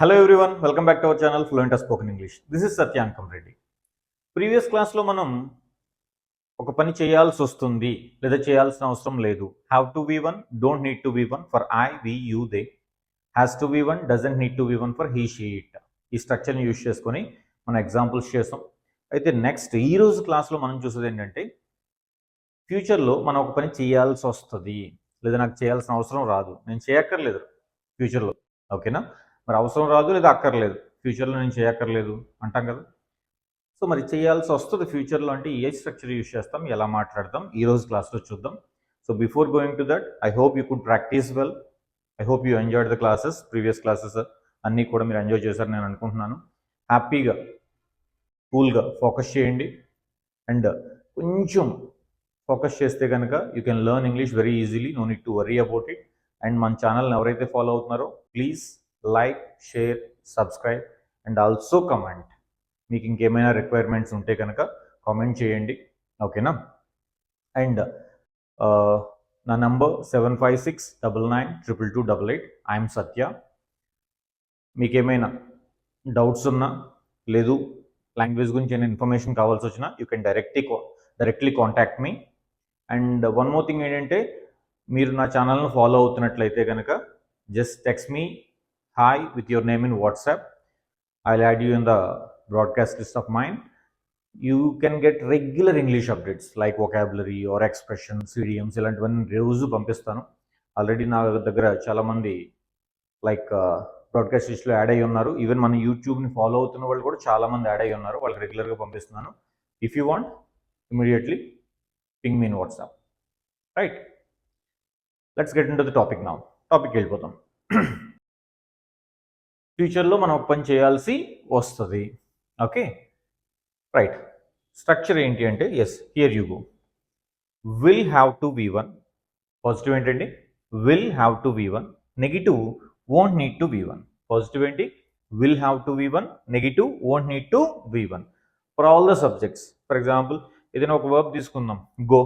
Hello everyone welcome back to our channel fluent spoken English this is Satyankam Reddy previous క్లాస్లో మనం ఒక పని చేయాల్సి వస్తుంది లేదా చేయాల్సిన అవసరం లేదు. Have to V one don't need to V one for I we you they has to V one doesn't need to V one for he she it ఈ స్ట్రక్చర్ని యూజ్ చేసుకొని మనం ఎగ్జాంపుల్స్ చేస్తాం అయితే నెక్స్ట్ ఈ రోజు క్లాస్లో మనం చూసేది ఏంటంటే ఫ్యూచర్లో మనం ఒక పని చేయాల్సి వస్తుంది లేదా నాకు చేయాల్సిన అవసరం రాదు. నేను చేయక్కర్లేదు ఫ్యూచర్లో ఓకేనా మరి అవసరం రాదు లేదా అక్కర్లేదు. ఫ్యూచర్లో నేను చేయక్కర్లేదు అంటాం కదా. సో మరి చేయాల్సి వస్తుంది. ఫ్యూచర్లో అంటే ఏ స్ట్రక్చర్ యూస్ చేస్తాం. ఎలా మాట్లాడతాం? ఈ రోజు క్లాస్లో చూద్దాం. So before going to that I hope you could practice well. I hope you enjoyed the classes previous classes. అన్నీ కూడా మీరు ఎంజాయ్ చేశారు నేను అనుకుంటున్నాను. హ్యాపీగా కూల్గా ఫోకస్ చేయండి. అండ్ కొంచెం ఫోకస్ చేస్తే కనుక you can learn English very easily. No need to worry about it. And మన ఛానల్ని ఎవరైతే ఫాలో అవుతున్నారో please like share subscribe and also comment. మీకు ఇంకేమైనా రిక్వైర్మెంట్స్ ఉంటే కనుక కామెంట్ చేయండి. ఓకేనా? అండ్ నా number seven five six double nine triple two double eight I'm Satya మీకేమైనా డౌట్స్ ఉన్నా లేదు లాంగ్వేజ్ గురించి ఏమైనా ఇన్ఫర్మేషన్ కావాల్సి వచ్చినా you can directly directly contact me and one more thing ఏంటంటే మీరు నా ఛానల్ను ఫాలో అవుతున్నట్లయితే కనుక just text me hi with your name in WhatsApp I add you in the broadcast list of mine you can get regular English updates like vocabulary or expression idioms ఇలాంటివన్నీ రోజు పంపిస్తాను. Already నా దగ్గర చాలామంది like broadcast లిస్ట్లో add అయ్యి ఉన్నారు. Even మన యూట్యూబ్ని ఫాలో అవుతున్న వాళ్ళు కూడా చాలామంది యాడ్ అయ్యి ఉన్నారు. వాళ్ళకి రెగ్యులర్గా పంపిస్తున్నాను. If you want immediately ping me WhatsApp right let's get into the topic నా టాపిక్ వెళ్ళిపోతాం ఫ్యూచర్లో మనం ఓపెన్ పని చేయాల్సి వస్తుంది. ఓకే? రైట్. స్ట్రక్చర్ ఏంటి అంటే yes here you go will have to V one positive ఏంటండి? Will have to V one negative won't need to V one positive ఏంటి? Will have to V one negative won't need to V one for all the subjects for example ఏదైనా ఒక verb తీసుకుందాం. Go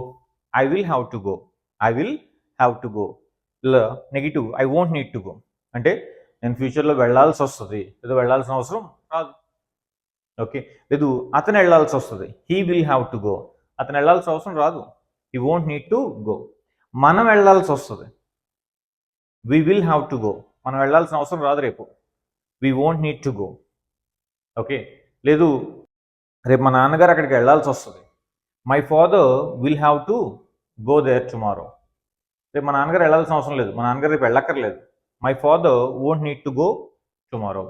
I will have to go I will have to go ల negative I won't need to go అంటే నేను ఫ్యూచర్లో వెళ్ళాల్సి వస్తుంది. లేదా వెళ్ళాల్సిన అవసరం రాదు. ఓకే లేదు అతను వెళ్ళాల్సి వస్తుంది. He will have to go అతను వెళ్ళాల్సిన అవసరం రాదు. He won't need to go మనం వెళ్ళాల్సి వస్తుంది. We will have to go మనం వెళ్ళాల్సిన అవసరం రాదు రేపు. We won't need to go okay లేదు రేపు మా నాన్నగారు అక్కడికి వెళ్ళాల్సి వస్తుంది. My father will have to go there tomorrow రేపు మా నాన్నగారు వెళ్ళాల్సిన అవసరం లేదు. మా నాన్నగారు రేపు వెళ్ళక్కర్లేదు. My father won't need to go tomorrow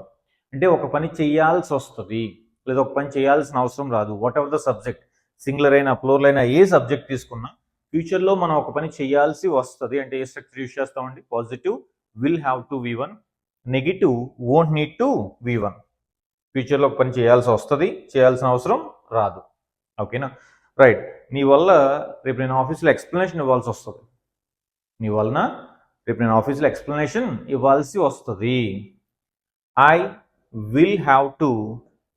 అంటే ఒక పని చేయాల్సి వస్తుంది లేదా ఒక పని చేయాల్సిన అవసరం రాదు. Whatever the subject singular అయినా ప్లోరల్ అయినా ఏ సబ్జెక్ట్ తీసుకున్నా ఫ్యూచర్లో మనం ఒక పని చేయాల్సి వస్తుంది. అంటే ఏ స్ట్రక్చర్ యూస్ చేస్తామండి? Positive will have to V one negative won't need to V one ఫ్యూచర్లో ఒక పని చేయాల్సి వస్తుంది చేయాల్సిన అవసరం రాదు. ఓకేనా రైట్ నీ వల్ల రేపు నేను ఆఫీస్లో ఎక్స్ప్లెనేషన్ ఇవ్వాల్సి వస్తుంది. నీ వలన రేపు నేను ఆఫీస్లో ఎక్స్ప్లెనేషన్ ఇవ్వాల్సి వస్తుంది. ఐ విల్ హ్యావ్ టు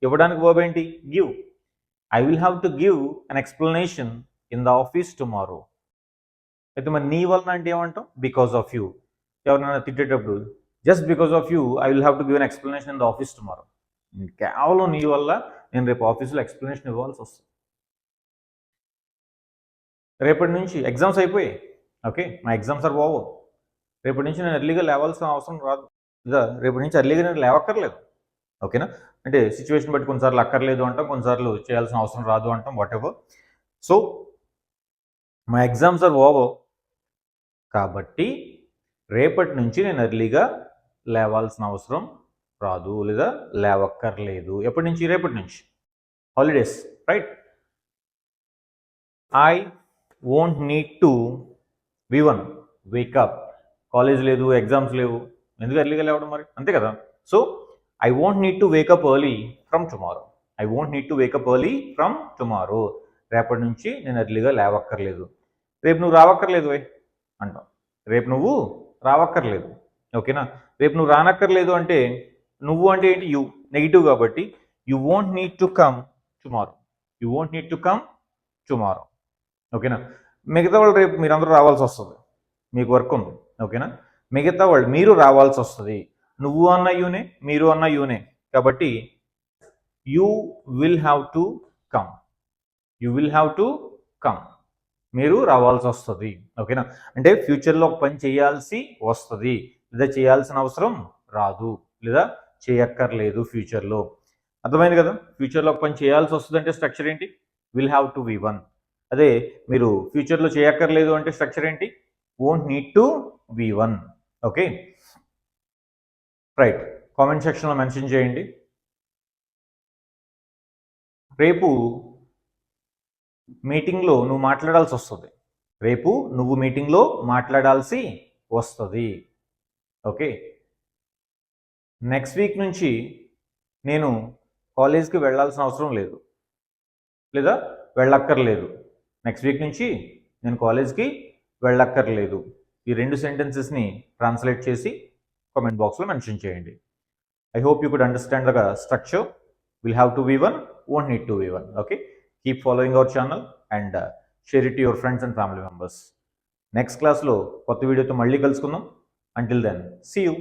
ఇవ్వడానికి వర్బ్ ఏంటి? Give I will have to give an explanation in the office tomorrow అయితే మరి నీ వలన అంటే ఏమంటాం బికాస్ ఆఫ్ యూ ఎవరైనా తిట్టేటప్పుడు just because of you I will have to give an explanation in the office tomorrow కేవలం నీ వల్ల నేను రేపు ఆఫీస్లో ఎక్స్ప్లెనేషన్ ఇవ్వాల్సి వస్తుంది. రేపటి నుంచి ఎగ్జామ్స్ అయిపోయాయి. ఓకే? మా ఎగ్జామ్స్ ఆర్ ఓవర్ రేపటి నుంచి నేను ఎర్లీగా లేవాల్సిన అవసరం రాదు. లేదా రేపటి నుంచి ఎర్లీగా నేను లేవక్కర్లేదు. ఓకేనా? అంటే సిచ్యువేషన్ బట్టి కొన్నిసార్లు అక్కర్లేదు అంటాం కొన్నిసార్లు చేయాల్సిన అవసరం రాదు అంటాం వాట్ ఎవర్ సో మా ఎగ్జామ్స్ ఆర్ ఓవర్ కాబట్టి రేపటి నుంచి నేను ఎర్లీగా లేవాల్సిన అవసరం రాదు లేదా లేవక్కర్లేదు. ఎప్పటి నుంచి? రేపటి నుంచి. Holidays right I won't need to V one wake up college లేదు ఎగ్జామ్స్ లేవు. ఎందుకు ఎర్లీగా లేవడం మరి? అంతే కదా. So I won't need to wake up early from tomorrow I won't need to wake up early from tomorrow రేపటి నుంచి నేను ఎర్లీగా లేవక్కర్లేదు. రేపు నువ్వు రావక్కర్లేదు వై అంటాం. రేపు నువ్వు రావక్కర్లేదు. ఓకేనా? రేపు నువ్వు రానక్కర్లేదు అంటే నువ్వు అంటే ఏంటి? యూ నెగిటివ్ కాబట్టి you won't need to come tomorrow you won't need to come tomorrow ఓకేనా? మిగతా వాళ్ళు రేపు మీరందరూ రావాల్సి వస్తుంది. మీకు వర్క్ ఉంది. ఓకేనా? మిగతా వాళ్ళు మీరు రావాల్సి వస్తుంది. నువ్వు అన్న యూనే మీరు అన్న యూనే. కాబట్టి you will have to come you will have to come మీరు రావాల్సి వస్తుంది. ఓకేనా? అంటే ఫ్యూచర్లో ఒక పని చేయాల్సి వస్తుంది. లేదా చేయాల్సిన అవసరం రాదు. లేదా చేయక్కర్లేదు ఫ్యూచర్లో. అర్థమైంది కదా? ఫ్యూచర్లో ఒక పని చేయాల్సి వస్తుంది అంటే స్ట్రక్చర్ ఏంటి? Will have to V one అదే మీరు ఫ్యూచర్లో చేయక్కర్లేదు అంటే స్ట్రక్చర్ ఏంటి? Won't need to V one okay right comment సెక్షన్లో మెన్షన్ చేయండి. రేపు మీటింగ్లో నువ్వు మాట్లాడాల్సి వస్తుంది. రేపు నువ్వు మీటింగ్లో మాట్లాడాల్సి వస్తుంది. ఓకే నెక్స్ట్ వీక్ నుంచి నేను కాలేజ్కి వెళ్ళాల్సిన అవసరం లేదు. లేదా వెళ్ళక్కర్లేదు. నెక్స్ట్ వీక్ నుంచి నేను కాలేజ్కి వెళ్ళక్కర్లేదు. ఈ రెండు సెంటెన్సెస్ని ట్రాన్స్లేట్ చేసి కామెంట్ బాక్స్లో మెన్షన్ చేయండి. I hope you could understand the structure will have to V one won't need to V one okay keep following our channel and share it your friends and family members next క్లాస్లో కొత్త వీడియోతో మళ్ళీ కలుసుకుందాం. Until then see you